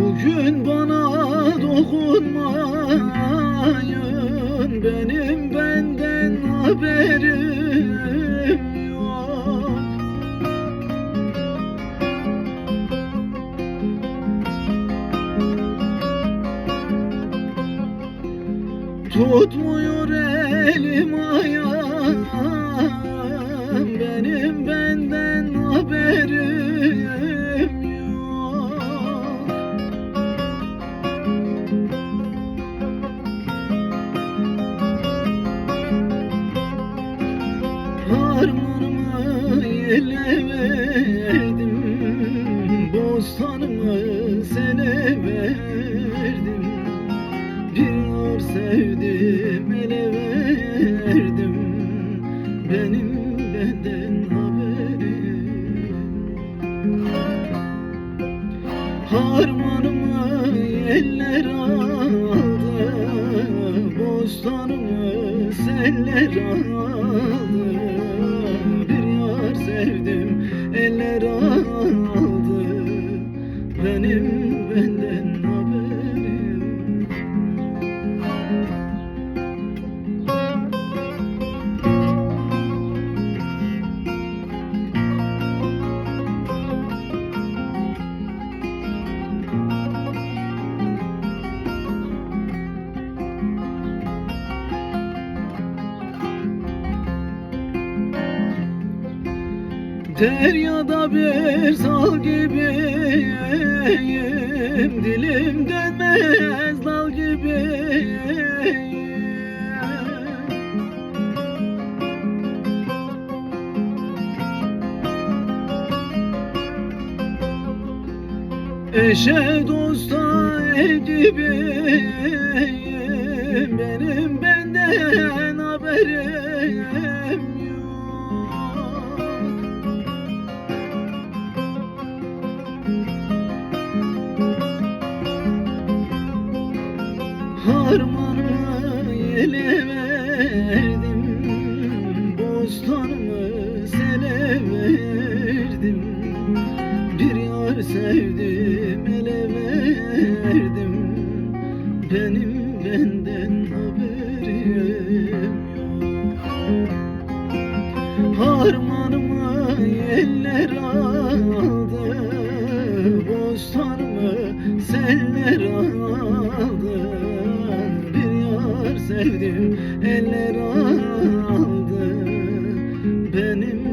Bugün bana dokunmayın Benim benden haberim yok. Tutmuyor elim Verdim Bostanımı sene verdim. Bir yar sevdim ele verdim. Benim benden haberim. Harmanımı eller aldı Bostanımı seller aldı Benim benden haberim. Deryada bir sal gibiyim Eşe dosta el gibiyim Benim benden haberim yok. Harmanımı ele verdim Bostanımı sevdim Eller aldı benim